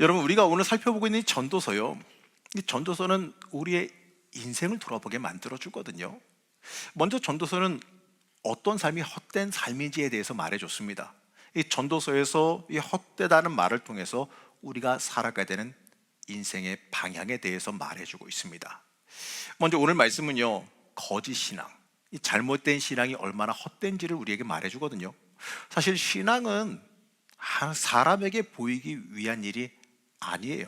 여러분 우리가 오늘 살펴보고 있는 이 전도서요. 이 전도서는 우리의 인생을 돌아보게 만들어 주거든요. 먼저 전도서는 어떤 삶이 헛된 삶인지에 대해서 말해 줬습니다. 이 전도서에서 이 헛되다는 말을 통해서 우리가 살아가야 되는 인생의 방향에 대해서 말해 주고 있습니다. 먼저 오늘 말씀은요, 거짓 신앙, 이 잘못된 신앙이 얼마나 헛된지를 우리에게 말해 주거든요. 사실 신앙은 한 사람에게 보이기 위한 일이 아니에요.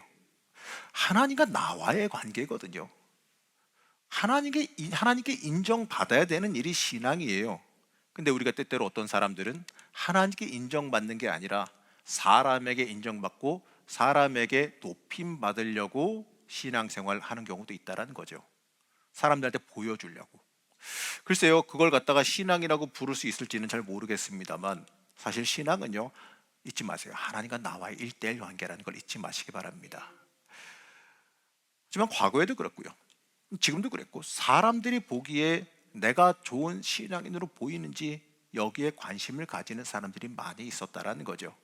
하나님과 나와의 관계거든요. 하나님께 하나님께 인정받아야 되는 일이 신앙이에요. 근데 우리가 때때로 어떤 사람들은 하나님께 인정받는 게 아니라 사람에게 인정받고 사람에게 높임 받으려고 신앙생활 하는 경우도 있다라는 거죠. 사람들한테 보여주려고. 글쎄요, 그걸 갖다가 신앙이라고 부를 수 있을지는 잘 모르겠습니다만 사실 신앙은요, 잊지 마세요. 하나님과 나와의 일대일 관계라는 걸 잊지 마시기 바랍니다. 하지만 과거에도 그렇고요. 지금도 그랬고 사람들이 보기에 내가 좋은 신앙인으로 보이는지 여기에 관심을 가지는 사람들이 많이 있었다라는 거죠.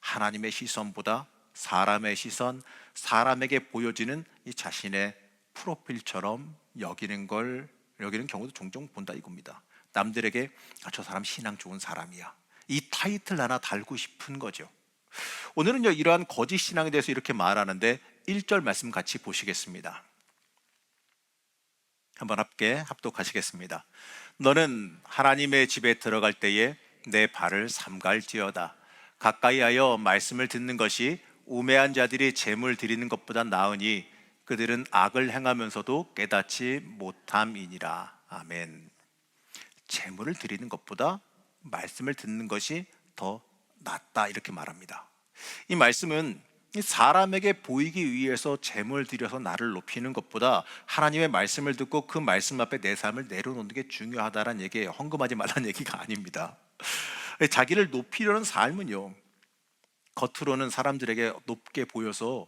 하나님의 시선보다 사람의 시선, 사람에게 보여지는 이 자신의 프로필처럼 여기는 걸 여기는 경우도 종종 본다 이겁니다. 남들에게 아, 저 사람 신앙 좋은 사람이야. 이 타이틀 하나 달고 싶은 거죠. 오늘은요 이러한 거짓 신앙에 대해서 이렇게 말하는데 1절 말씀 같이 보시겠습니다. 한번 함께 합독하시겠습니다. 너는 하나님의 집에 들어갈 때에 내 발을 삼갈지어다. 가까이 하여 말씀을 듣는 것이 우매한 자들이 재물 드리는 것보다 나으니 그들은 악을 행하면서도 깨닫지 못함이니라. 아멘. 재물을 드리는 것보다 말씀을 듣는 것이 더 낫다 이렇게 말합니다. 이 말씀은 사람에게 보이기 위해서 재물 들여서 나를 높이는 것보다 하나님의 말씀을 듣고 그 말씀 앞에 내 삶을 내려놓는 게 중요하다는 얘기예요. 헌금하지 말라는 얘기가 아닙니다. 자기를 높이려는 삶은요. 겉으로는 사람들에게 높게 보여서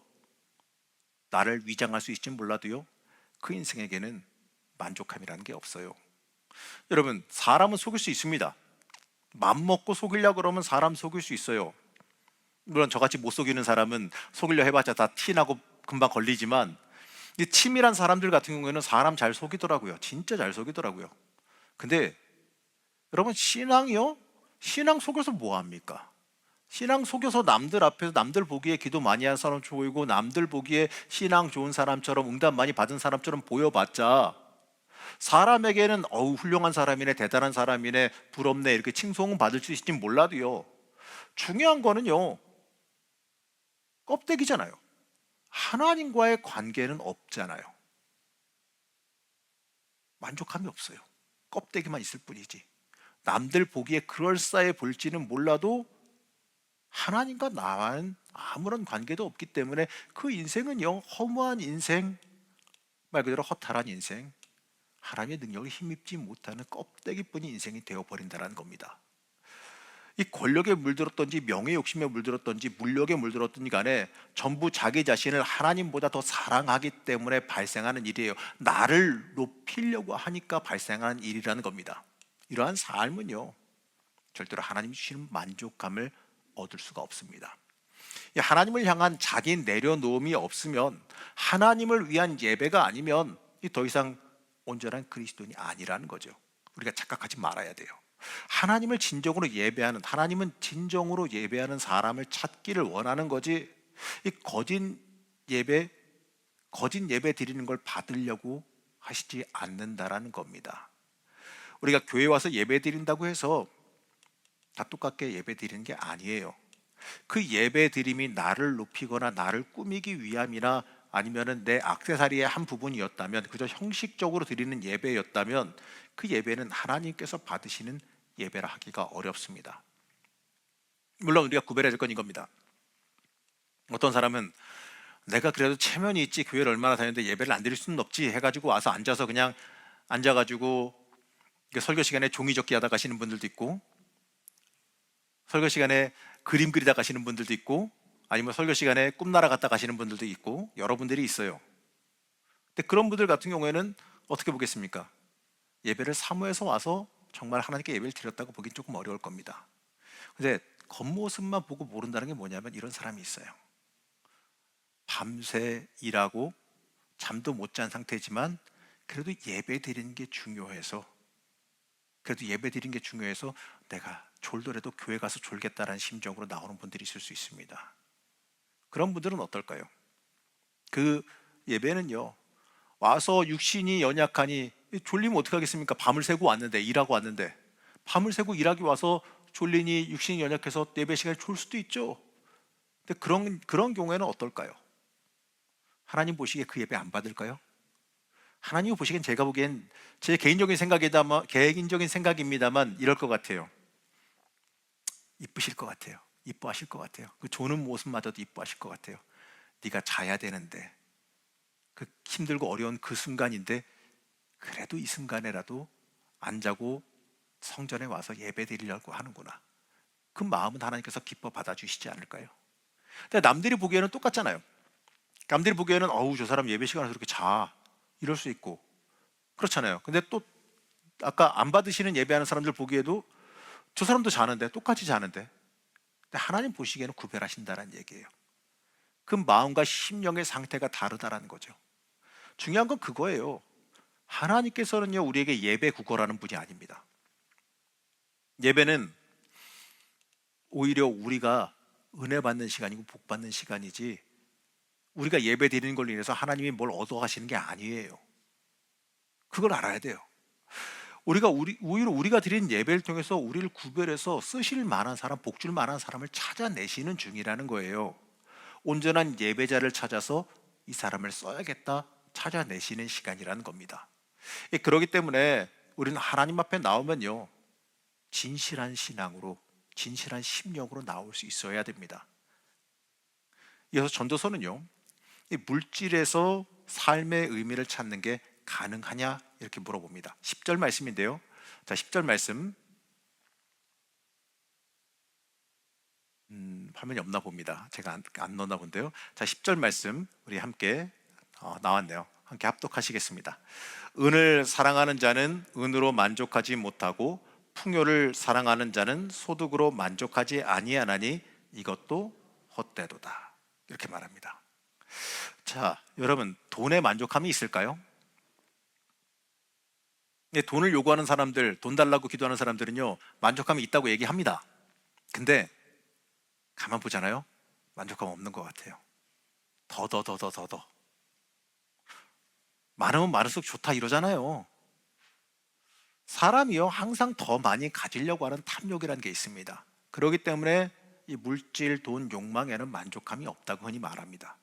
나를 위장할 수 있을지 몰라도요. 그 인생에게는 만족함이라는 게 없어요. 여러분, 사람은 속일 수 있습니다. 맘 먹고 속이려 그러면 사람 속일 수 있어요. 물론 저같이 못 속이는 사람은 속이려 해봤자 다 티나고 금방 걸리지만 이 치밀한 사람들 같은 경우에는 사람 잘 속이더라고요. 진짜 잘 속이더라고요. 근데 여러분 신앙이요? 신앙 속여서 뭐 합니까? 신앙 속여서 남들 앞에서 남들 보기에 기도 많이 한 사람 보이고 남들 보기에 신앙 좋은 사람처럼 응답 많이 받은 사람처럼 보여봤자 사람에게는 어우 훌륭한 사람이네 대단한 사람이네 부럽네 이렇게 칭송은 받을 수 있을지 몰라도요 중요한 거는요 껍데기잖아요. 하나님과의 관계는 없잖아요. 만족함이 없어요. 껍데기만 있을 뿐이지. 남들 보기에 그럴싸해 볼지는 몰라도 하나님과 나와는 아무런 관계도 없기 때문에 그 인생은요 허무한 인생 말 그대로 허탈한 인생 하나님의 능력을 힘입지 못하는 껍데기뿐인 인생이 되어버린다는 겁니다. 이 권력에 물들었던지 명예 욕심에 물들었던지 물력에 물들었던지 간에 전부 자기 자신을 하나님보다 더 사랑하기 때문에 발생하는 일이에요. 나를 높이려고 하니까 발생하는 일이라는 겁니다. 이러한 삶은요. 절대로 하나님 주시는 만족감을 얻을 수가 없습니다. 하나님을 향한 자기 내려놓음이 없으면 하나님을 위한 예배가 아니면 더 이상 온전한 그리스도인이 아니라는 거죠. 우리가 착각하지 말아야 돼요. 하나님을 진정으로 예배하는 하나님은 진정으로 예배하는 사람을 찾기를 원하는 거지. 이 거짓 예배 거짓 예배 드리는 걸 받으려고 하시지 않는다라는 겁니다. 우리가 교회 와서 예배 드린다고 해서 다 똑같게 예배 드리는 게 아니에요. 그 예배 드림이 나를 높이거나 나를 꾸미기 위함이나 아니면은 내 악세사리의 한 부분이었다면 그저 형식적으로 드리는 예배였다면 그 예배는 하나님께서 받으시는 예배라 하기가 어렵습니다. 물론 우리가 구별해야 될 건 이겁니다. 어떤 사람은 내가 그래도 체면이 있지 교회를 얼마나 다녔는데 예배를 안 드릴 수는 없지 해가지고 와서 앉아서 그냥 앉아가지고 설교 시간에 종이 접기 하다 가시는 분들도 있고 설교 시간에 그림 그리다 가시는 분들도 있고 아니면 설교 시간에 꿈나라 갔다 가시는 분들도 있고 여러분들이 있어요. 근데 그런 분들 같은 경우에는 어떻게 보겠습니까? 예배를 사모해서 와서 정말 하나님께 예배를 드렸다고 보기 조금 어려울 겁니다. 근데 겉모습만 보고 모른다는 게 뭐냐면 이런 사람이 있어요. 밤새 일하고 잠도 못 잔 상태지만 그래도 예배 드리는 게 중요해서 그래도 예배 드리는 게 중요해서 내가 졸더라도 교회 가서 졸겠다라는 심정으로 나오는 분들이 있을 수 있습니다. 그런 분들은 어떨까요? 그 예배는요. 와서 육신이 연약하니 졸리면 어떡하겠습니까? 밤을 새고 왔는데 일하고 왔는데 밤을 새고 일하기 와서 졸리니 육신이 연약해서 예배 시간에 졸 수도 있죠. 근데 그런 그런 경우에는 어떨까요? 하나님 보시기에 그 예배 안 받을까요? 하나님 보시기엔 제가 보기엔 제 개인적인 생각이다만 개인적인 생각입니다만 이럴 것 같아요. 이쁘실 것 같아요. 이뻐하실 것 같아요. 그 조는 모습마저도 이뻐하실 것 같아요. 네가 자야 되는데 그 힘들고 어려운 그 순간인데 그래도 이 순간에라도 안 자고 성전에 와서 예배 드리려고 하는구나. 그 마음은 하나님께서 기뻐 받아주시지 않을까요? 근데 남들이 보기에는 똑같잖아요. 남들이 보기에는 어우 저 사람 예배 시간에 그렇게 자 이럴 수 있고 그렇잖아요. 근데 또 아까 안 받으시는 예배하는 사람들 보기에도 저 사람도 자는데 똑같이 자는데 하나님 보시기에는 구별하신다는 얘기예요. 그 마음과 심령의 상태가 다르다라는 거죠. 중요한 건 그거예요. 하나님께서는요 우리에게 예배 구걸하는 분이 아닙니다. 예배는 오히려 우리가 은혜 받는 시간이고 복 받는 시간이지 우리가 예배 드리는 걸로 인해서 하나님이 뭘 얻어 가시는 게 아니에요. 그걸 알아야 돼요. 우리가 우리 오히려 우리가 드리는 예배를 통해서 우리를 구별해서 쓰실 만한 사람, 복줄 만한 사람을 찾아내시는 중이라는 거예요. 온전한 예배자를 찾아서 이 사람을 써야겠다 찾아내시는 시간이라는 겁니다. 예, 그렇기 때문에 우리는 하나님 앞에 나오면요 진실한 신앙으로 진실한 심령으로 나올 수 있어야 됩니다. 이어서 전도서는요 이 물질에서 삶의 의미를 찾는 게 가능하냐 이렇게 물어봅니다. 10절 말씀인데요. 자, 10절 말씀. 음, 화면이 없나 봅니다. 제가 안, 안 넣나 본데요. 자, 10절 말씀 우리 함께 어, 나왔네요. 함께 합독하시겠습니다. 은을 사랑하는 자는 은으로 만족하지 못하고 풍요를 사랑하는 자는 소득으로 만족하지 아니하나니 이것도 헛되도다. 이렇게 말합니다. 자, 여러분 돈에 만족함이 있을까요? 예, 돈을 요구하는 사람들, 돈 달라고 기도하는 사람들은요 만족감이 있다고 얘기합니다. 근데 가만 보잖아요, 만족감 없는 것 같아요. 더 더 더 더 더 더. 많으면 많을수록 좋다 이러잖아요. 사람이요 항상 더 많이 가지려고 하는 탐욕이라는 게 있습니다. 그렇기 때문에 이 물질, 돈, 욕망에는 만족감이 없다고 흔히 말합니다.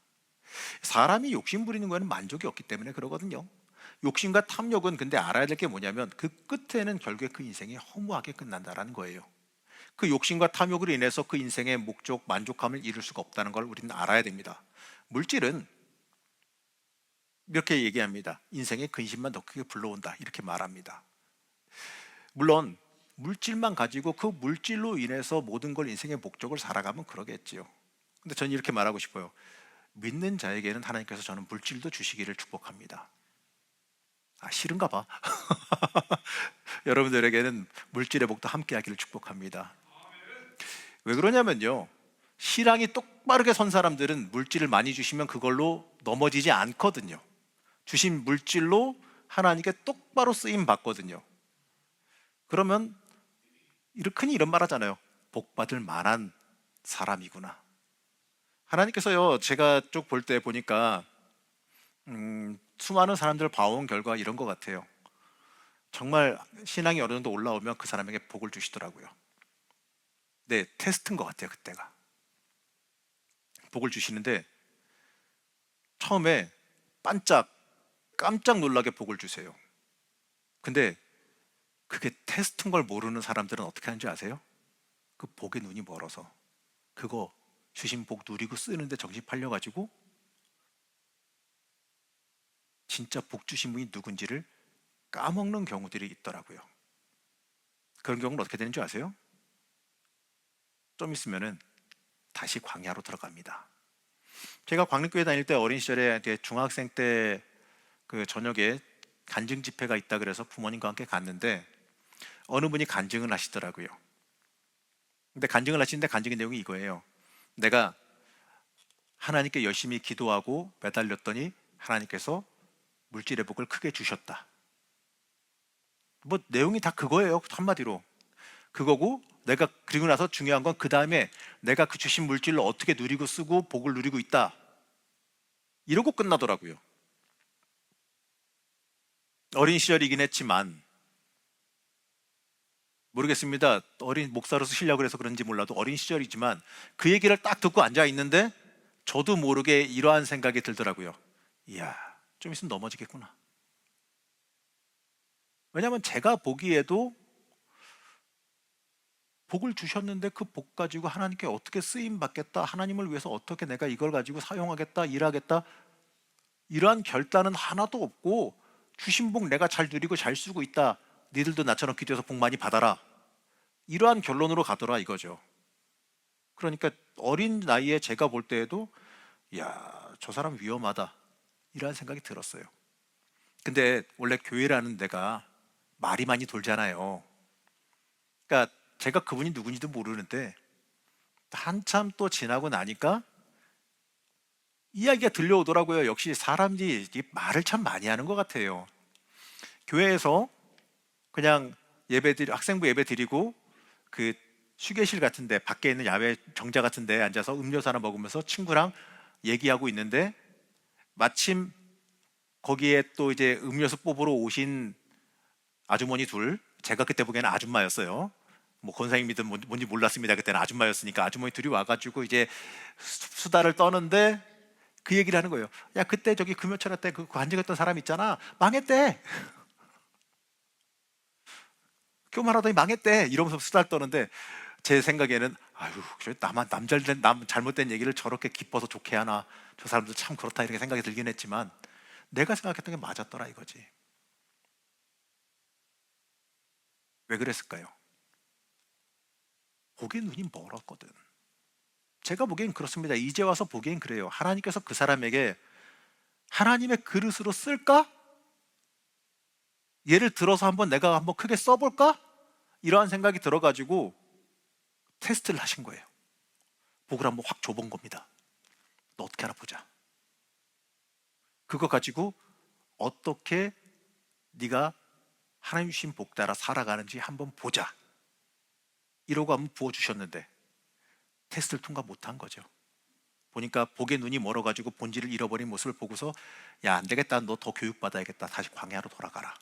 사람이 욕심 부리는 거에는 만족이 없기 때문에 그러거든요. 욕심과 탐욕은 근데 알아야 될 게 뭐냐면 그 끝에는 결국에 그 인생이 허무하게 끝난다라는 거예요. 그 욕심과 탐욕으로 인해서 그 인생의 목적, 만족감을 이룰 수가 없다는 걸 우리는 알아야 됩니다. 물질은 이렇게 얘기합니다. 인생의 근심만 더 크게 불러온다. 이렇게 말합니다. 물론 물질만 가지고 그 물질로 인해서 모든 걸 인생의 목적을 살아가면 그러겠지요. 근데 저는 이렇게 말하고 싶어요. 믿는 자에게는 하나님께서 저는 물질도 주시기를 축복합니다. 아, 싫은가 봐. 여러분들에게는 물질의 복도 함께 하기를 축복합니다. 왜 그러냐면요. 신앙이 똑바르게 선 사람들은 물질을 많이 주시면 그걸로 넘어지지 않거든요. 주신 물질로 하나님께 똑바로 쓰임 받거든요. 그러면 흔히 이런 말 하잖아요. 복 받을 만한 사람이구나. 하나님께서요, 제가 쭉 볼 때 보니까 음, 수많은 사람들을 봐온 결과 이런 것 같아요. 정말 신앙이 어느 정도 올라오면 그 사람에게 복을 주시더라고요. 네, 테스트인 것 같아요, 그때가. 복을 주시는데 처음에 반짝 깜짝 놀라게 복을 주세요. 근데 그게 테스트인 걸 모르는 사람들은 어떻게 하는지 아세요? 그 복의 눈이 멀어서 그거 주신 복 누리고 쓰는데 정신 팔려가지고 진짜 복 주신 분이 누군지를 까먹는 경우들이 있더라고요. 그런 경우는 어떻게 되는 줄 아세요? 좀 있으면은 다시 광야로 들어갑니다. 제가 광림교회 다닐 때 어린 시절에 중학생 때 그 저녁에 간증 집회가 있다 그래서 부모님과 함께 갔는데 어느 분이 간증을 하시더라고요. 근데 간증을 하시는데 간증의 내용이 이거예요. 내가 하나님께 열심히 기도하고 매달렸더니 하나님께서 물질의 복을 크게 주셨다. 뭐 내용이 다 그거예요. 한마디로. 그거고 내가 그리고 나서 중요한 건 그 다음에 내가 그 주신 물질을 어떻게 누리고 쓰고 복을 누리고 있다. 이러고 끝나더라고요. 어린 시절이긴 했지만 모르겠습니다. 어린 목사로서 쉬려고 해서 그런지 몰라도 어린 시절이지만 그 얘기를 딱 듣고 앉아 있는데 저도 모르게 이러한 생각이 들더라고요. 이야, 좀 있으면 넘어지겠구나. 왜냐하면 제가 보기에도 복을 주셨는데 그 복 가지고 하나님께 어떻게 쓰임 받겠다, 하나님을 위해서 어떻게 내가 이걸 가지고 사용하겠다, 일하겠다, 이러한 결단은 하나도 없고 주신 복 내가 잘 누리고 잘 쓰고 있다. 니들도 나처럼 기도해서 복 많이 받아라. 이러한 결론으로 가더라 이거죠. 그러니까 어린 나이에 제가 볼 때에도 야, 저 사람 위험하다. 이러한 생각이 들었어요. 근데 원래 교회라는 데가 말이 많이 돌잖아요. 그러니까 제가 그분이 누군지도 모르는데 한참 또 지나고 나니까 이야기가 들려오더라고요. 역시 사람들이 이 말을 참 많이 하는 것 같아요. 교회에서 그냥 예배 드리 학생부 예배 드리고 그 휴게실 같은데 밖에 있는 야외 정자 같은데 앉아서 음료수 하나 먹으면서 친구랑 얘기하고 있는데 마침 거기에 또 이제 음료수 뽑으러 오신 아주머니 둘 제가 그때 보기에는 아줌마였어요. 뭐 권사님이든 뭔- 뭔지 몰랐습니다. 그때는 아줌마였으니까 아주머니 둘이 와가지고 이제 수- 수다를 떠는데 그 얘기를 하는 거예요. 야 그때 저기 금요철에 때그 관직했던 사람 있잖아 망했대. 교만하더니 망했대. 이러면서 수다를 떠는데 제 생각에는 아유 저 나만 남잘된 남 잘못된 얘기를 저렇게 기뻐서 좋게 하나 저 사람들 참 그렇다 이렇게 생각이 들긴 했지만 내가 생각했던 게 맞았더라 이거지. 왜 그랬을까요? 보기엔 눈이 멀었거든. 제가 보기엔 그렇습니다. 이제 와서 보기엔 그래요. 하나님께서 그 사람에게 하나님의 그릇으로 쓸까? 예를 들어서 한번 내가 한번 크게 써볼까? 이러한 생각이 들어가지고 테스트를 하신 거예요. 복을 한번 확 줘본 겁니다. 너 어떻게 하나 보자. 그거 가지고 어떻게 네가 하나님 주신 복 따라 살아가는지 한번 보자. 이러고 한번 부어 주셨는데 테스트를 통과 못한 거죠. 보니까 복의 눈이 멀어가지고 본질을 잃어버린 모습을 보고서 야 안 되겠다 너 더 교육 받아야겠다 다시 광야로 돌아가라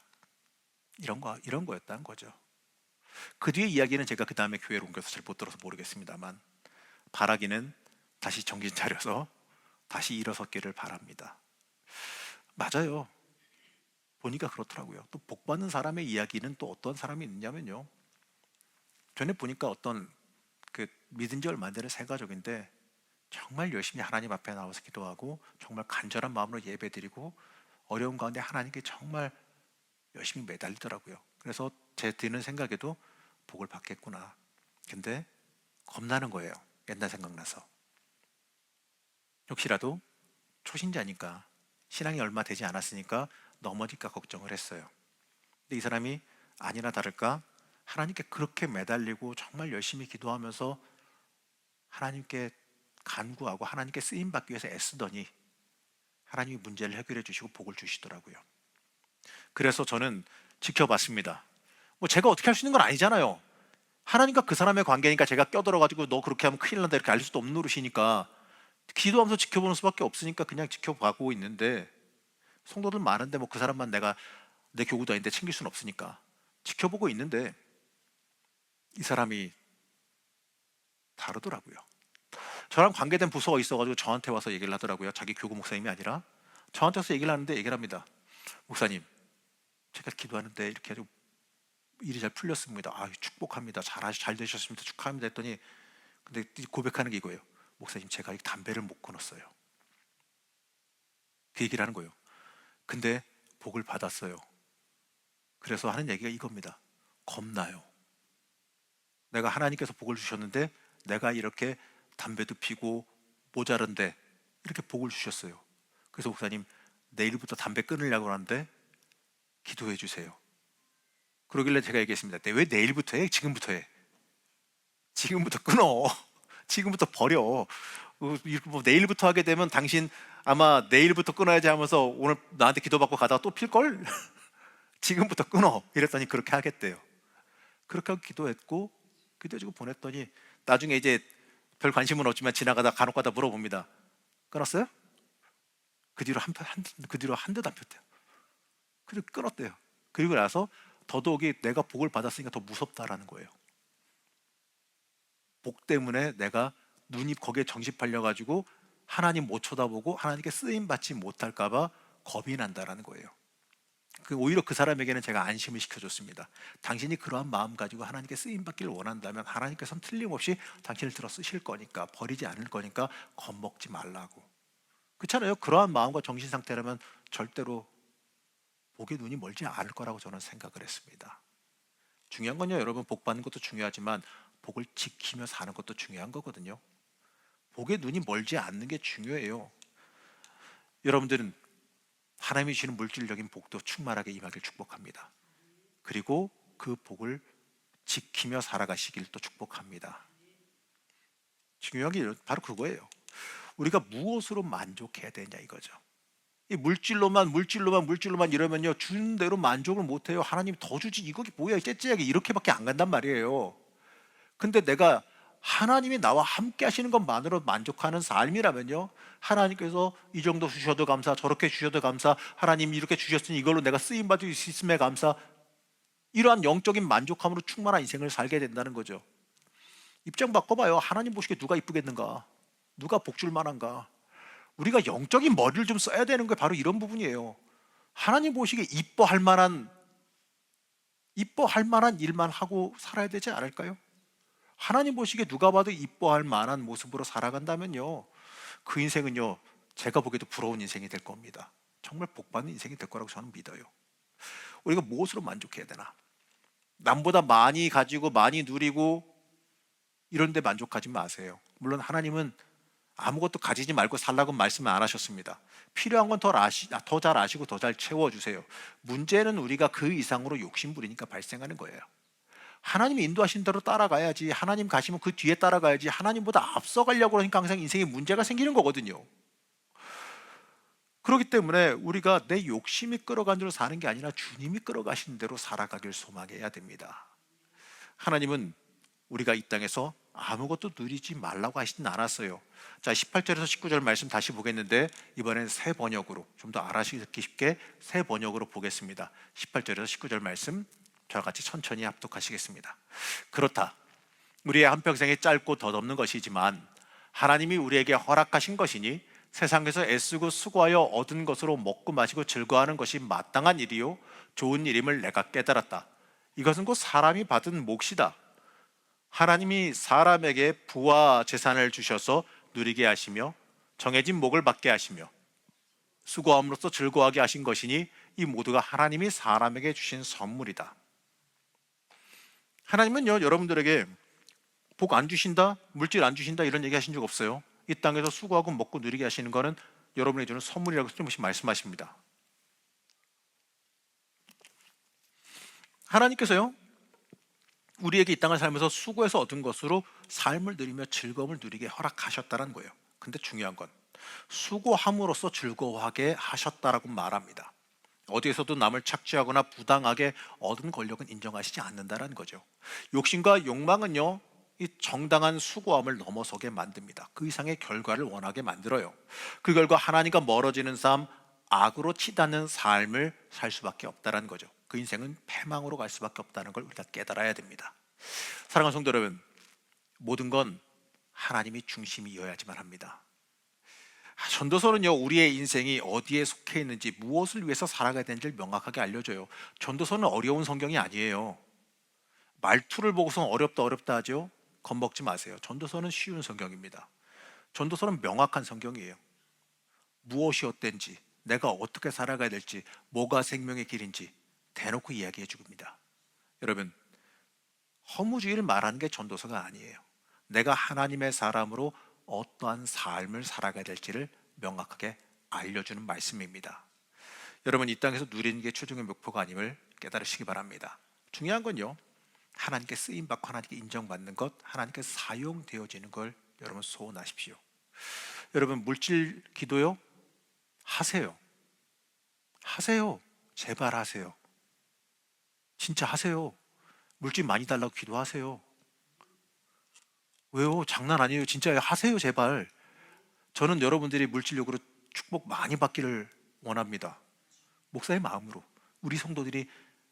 이런 거 이런 거였다는 거죠. 그 뒤에 이야기는 제가 그 다음에 교회로 옮겨서 잘 못 들어서 모르겠습니다만 바라기는 다시 정신 차려서 다시 일어섰기를 바랍니다. 맞아요. 보니까 그렇더라고요. 또 복 받는 사람의 이야기는 또 어떤 사람이 있냐면요. 전에 보니까 어떤 그 믿은 지 얼마 안 되는 새 가족인데 정말 열심히 하나님 앞에 나와서 기도하고 정말 간절한 마음으로 예배드리고 어려운 가운데 하나님께 정말 열심히 매달리더라고요. 그래서 제 드는 생각에도 복을 받겠구나. 근데 겁나는 거예요. 옛날 생각나서. 혹시라도 초신자니까 신앙이 얼마 되지 않았으니까 넘어질까 걱정을 했어요. 근데 이 사람이 아니나 다를까 하나님께 그렇게 매달리고 정말 열심히 기도하면서 하나님께 간구하고 하나님께 쓰임 받기 위해서 애쓰더니 하나님이 문제를 해결해 주시고 복을 주시더라고요. 그래서 저는 지켜봤습니다. 뭐 제가 어떻게 할 수 있는 건 아니잖아요. 하나님과 그 사람의 관계니까 제가 껴들어가지고 너 그렇게 하면 큰일 난다 이렇게 알 수도 없는 노릇이니까 기도하면서 지켜보는 수밖에 없으니까 그냥 지켜보고 있는데 성도들 많은데 뭐 그 사람만 내가 내 교구도 아닌데 챙길 수는 없으니까 지켜보고 있는데 이 사람이 다르더라고요. 저랑 관계된 부서가 있어가지고 저한테 와서 얘기를 하더라고요. 자기 교구 목사님이 아니라 저한테 와서 얘기를 하는데 얘기를 합니다. 목사님, 제가 기도하는데 이렇게 아주 일이 잘 풀렸습니다. 아, 축복합니다. 잘 잘 되셨습니다. 축하합니다. 했더니 근데 고백하는 게 이거예요. 목사님, 제가 이 담배를 못 끊었어요. 그 얘기를 하는 거예요. 근데 복을 받았어요. 그래서 하는 얘기가 이겁니다. 겁나요. 내가 하나님께서 복을 주셨는데 내가 이렇게 담배도 피고 모자른데 이렇게 복을 주셨어요. 그래서 목사님 내일부터 담배 끊으려고 하는데 기도해 주세요. 그러길래 제가 얘기했습니다. 네, 왜 내일부터 해? 지금부터 해. 지금부터 끊어. 지금부터 버려. 어, 뭐 내일부터 하게 되면 당신 아마 내일부터 끊어야지 하면서 오늘 나한테 기도받고 가다가 또 필 걸. 지금부터 끊어. 이랬더니 그렇게 하겠대요. 그렇게 하고 기도했고 기도해주고 보냈더니 나중에 이제 별 관심은 없지만 지나가다 간혹 가다 물어봅니다. 끊었어요? 그 뒤로 한그 뒤로 한 대도 안 폈대요. 그리고 끊었대요. 그리고 나서 더더욱이 내가 복을 받았으니까 더 무섭다라는 거예요. 복 때문에 내가 눈이 거기에 정신팔려 가지고 하나님 못 쳐다보고 하나님께 쓰임 받지 못할까봐 겁이 난다라는 거예요. 그 오히려 그 사람에게는 제가 안심을 시켜줬습니다. 당신이 그러한 마음 가지고 하나님께 쓰임 받기를 원한다면 하나님께서는 틀림없이 당신을 들어 쓰실 거니까 버리지 않을 거니까 겁먹지 말라고. 그렇잖아요. 그러한 마음과 정신 상태라면 절대로 복의 눈이 멀지 않을 거라고 저는 생각을 했습니다. 중요한 건요, 여러분 복 받는 것도 중요하지만 복을 지키며 사는 것도 중요한 거거든요. 복의 눈이 멀지 않는 게 중요해요. 여러분들은 하나님이 주시는 물질적인 복도 충만하게 임하길 축복합니다. 그리고 그 복을 지키며 살아가시길 또 축복합니다. 중요한 게 바로 그거예요. 우리가 무엇으로 만족해야 되냐 이거죠. 이 물질로만 물질로만 물질로만 이러면요 주는 대로 만족을 못해요. 하나님 더 주지 이거 뭐야 째째하게 이렇게밖에 안 간단 말이에요. 근데 내가 하나님이 나와 함께 하시는 것만으로 만족하는 삶이라면요. 하나님께서 이 정도 주셔도 감사, 저렇게 주셔도 감사, 하나님 이렇게 주셨으니 이걸로 내가 쓰임 받을 수 있음에 감사. 이러한 영적인 만족함으로 충만한 인생을 살게 된다는 거죠. 입장 바꿔봐요. 하나님 보시기에 누가 이쁘겠는가? 누가 복줄 만한가? 우리가 영적인 머리를 좀 써야 되는 게 바로 이런 부분이에요. 하나님 보시기에 이뻐할 만한 이뻐할 만한 일만 하고 살아야 되지 않을까요? 하나님 보시기에 누가 봐도 이뻐할 만한 모습으로 살아간다면요. 그 인생은요. 제가 보기에도 부러운 인생이 될 겁니다. 정말 복 받는 인생이 될 거라고 저는 믿어요. 우리가 무엇으로 만족해야 되나? 남보다 많이 가지고 많이 누리고 이런 데 만족하지 마세요. 물론 하나님은 아무것도 가지지 말고 살라고 말씀을 안 하셨습니다. 필요한 건 더 아시, 더 잘 아시고 더 잘 채워주세요. 문제는 우리가 그 이상으로 욕심 부리니까 발생하는 거예요. 하나님이 인도하신 대로 따라가야지. 하나님 가시면 그 뒤에 따라가야지. 하나님보다 앞서가려고 하니까 항상 인생에 문제가 생기는 거거든요. 그렇기 때문에 우리가 내 욕심이 끌어간 대로 사는 게 아니라 주님이 끌어가신 대로 살아가길 소망해야 됩니다. 하나님은 우리가 이 땅에서 아무것도 누리지 말라고 하시진 않았어요. 자, 18절에서 19절 말씀 다시 보겠는데 이번엔 새 번역으로 좀 더 알아듣기 쉽게 새 번역으로 보겠습니다. 18절에서 19절 말씀 저와 같이 천천히 합독하시겠습니다. 그렇다. 우리의 한평생이 짧고 덧없는 것이지만 하나님이 우리에게 허락하신 것이니 세상에서 애쓰고 수고하여 얻은 것으로 먹고 마시고 즐거워하는 것이 마땅한 일이요 좋은 일임을 내가 깨달았다. 이것은 곧 사람이 받은 몫이다. 하나님이 사람에게 부와 재산을 주셔서 누리게 하시며 정해진 목을 받게 하시며 수고함으로써 즐거워하게 하신 것이니 이 모두가 하나님이 사람에게 주신 선물이다. 하나님은요 여러분들에게 복 안 주신다, 물질 안 주신다 이런 얘기 하신 적 없어요. 이 땅에서 수고하고 먹고 누리게 하시는 것은 여러분에게 주는 선물이라고 조금씩 말씀하십니다. 하나님께서요 우리에게 이 땅을 살면서 수고해서 얻은 것으로 삶을 누리며 즐거움을 누리게 허락하셨다는 거예요. 근데 중요한 건 수고함으로써 즐거워하게 하셨다라고 말합니다. 어디에서도 남을 착취하거나 부당하게 얻은 권력은 인정하시지 않는다는 거죠. 욕심과 욕망은요, 이 정당한 수고함을 넘어서게 만듭니다. 그 이상의 결과를 원하게 만들어요. 그 결과 하나님과 멀어지는 삶, 악으로 치닫는 삶을 살 수밖에 없다는 거죠. 그 인생은 패망으로 갈 수밖에 없다는 걸 우리가 깨달아야 됩니다. 사랑하는 성도 여러분, 모든 건 하나님이 중심이어야지만 합니다. 전도서는요 우리의 인생이 어디에 속해 있는지 무엇을 위해서 살아가야 되는지를 명확하게 알려줘요. 전도서는 어려운 성경이 아니에요. 말투를 보고서 어렵다 어렵다 하죠. 겁먹지 마세요. 전도서는 쉬운 성경입니다. 전도서는 명확한 성경이에요. 무엇이 어땠지, 내가 어떻게 살아가야 될지, 뭐가 생명의 길인지 대놓고 이야기해 줍니다. 여러분, 허무주의를 말하는 게 전도서가 아니에요. 내가 하나님의 사람으로 어떠한 삶을 살아가야 될지를 명확하게 알려주는 말씀입니다. 여러분 이 땅에서 누리는 게 최종의 목표가 아님을 깨달으시기 바랍니다. 중요한 건요. 하나님께 쓰임 받고 하나님께 인정받는 것, 하나님께 사용되어지는 걸 여러분 소원하십시오. 여러분 물질 기도요 하세요. 하세요. 제발 하세요. 진짜 하세요. 물질 많이 달라고 기도하세요. 왜요? 장난 아니에요. 진짜 하세요, 제발. 저는 여러분들이 물질력으로 축복 많이 받기를 원합니다. 목사의 마음으로 우리 성도들이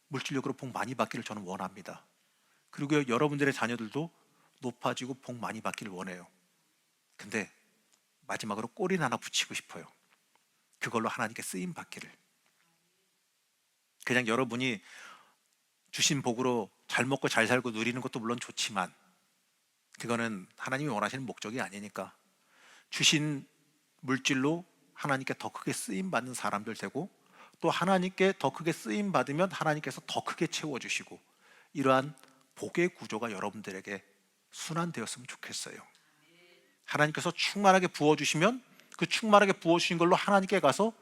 물질력으로 복 많이 받기를 저는 원합니다. 그리고 여러분들의 자녀들도 높아지고 복 많이 받기를 원해요. 근데 마지막으로 꼬리 하나 붙이고 싶어요. 그걸로 하나님께 쓰임 받기를. 그냥 여러분이 주신 복으로 잘 먹고 잘 살고 누리는 것도 물론 좋지만 그거는 하나님이 원하시는 목적이 아니니까 주신 물질로 하나님께 더 크게 쓰임 받는 사람들 되고 또 하나님께 더 크게 쓰임 받으면 하나님께서 더 크게 채워 주시고 이러한 복의 구조가 여러분들에게 순환되었으면 좋겠어요. 하나님께서 충만하게 부어 주시면 그 충만하게 부어 주신 걸로 하나님께 가서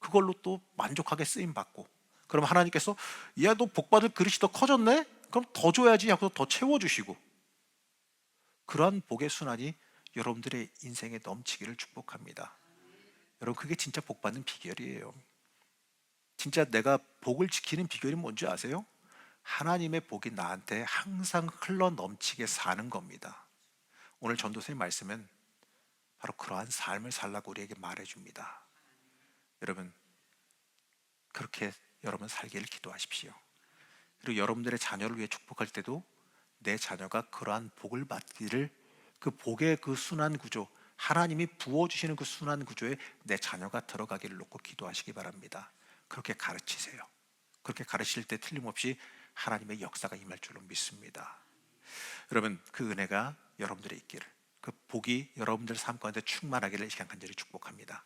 그걸로 또 만족하게 쓰임 받고 그럼 하나님께서 야 너 복 받을 그릇이 더 커졌네? 그럼 더 줘야지 하고 더 채워 주시고 그러한 복의 순환이 여러분들의 인생에 넘치기를 축복합니다. 여러분 그게 진짜 복 받는 비결이에요. 진짜 내가 복을 지키는 비결이 뭔지 아세요? 하나님의 복이 나한테 항상 흘러 넘치게 사는 겁니다. 오늘 전도서의 말씀은 바로 그러한 삶을 살라고 우리에게 말해 줍니다. 여러분 그렇게 여러분 살기를 기도하십시오. 그리고 여러분들의 자녀를 위해 축복할 때도 내 자녀가 그러한 복을 받기를 그 복의 그 순환 구조 하나님이 부어 주시는 그 순환 구조에 내 자녀가 들어가기를 놓고 기도하시기 바랍니다. 그렇게 가르치세요. 그렇게 가르칠 때 틀림없이 하나님의 역사가 임할 줄로 믿습니다. 여러분 그 은혜가 여러분들의 있기를 그 복이 여러분들 삶 가운데 충만하기를 이 시간 간절히 축복합니다.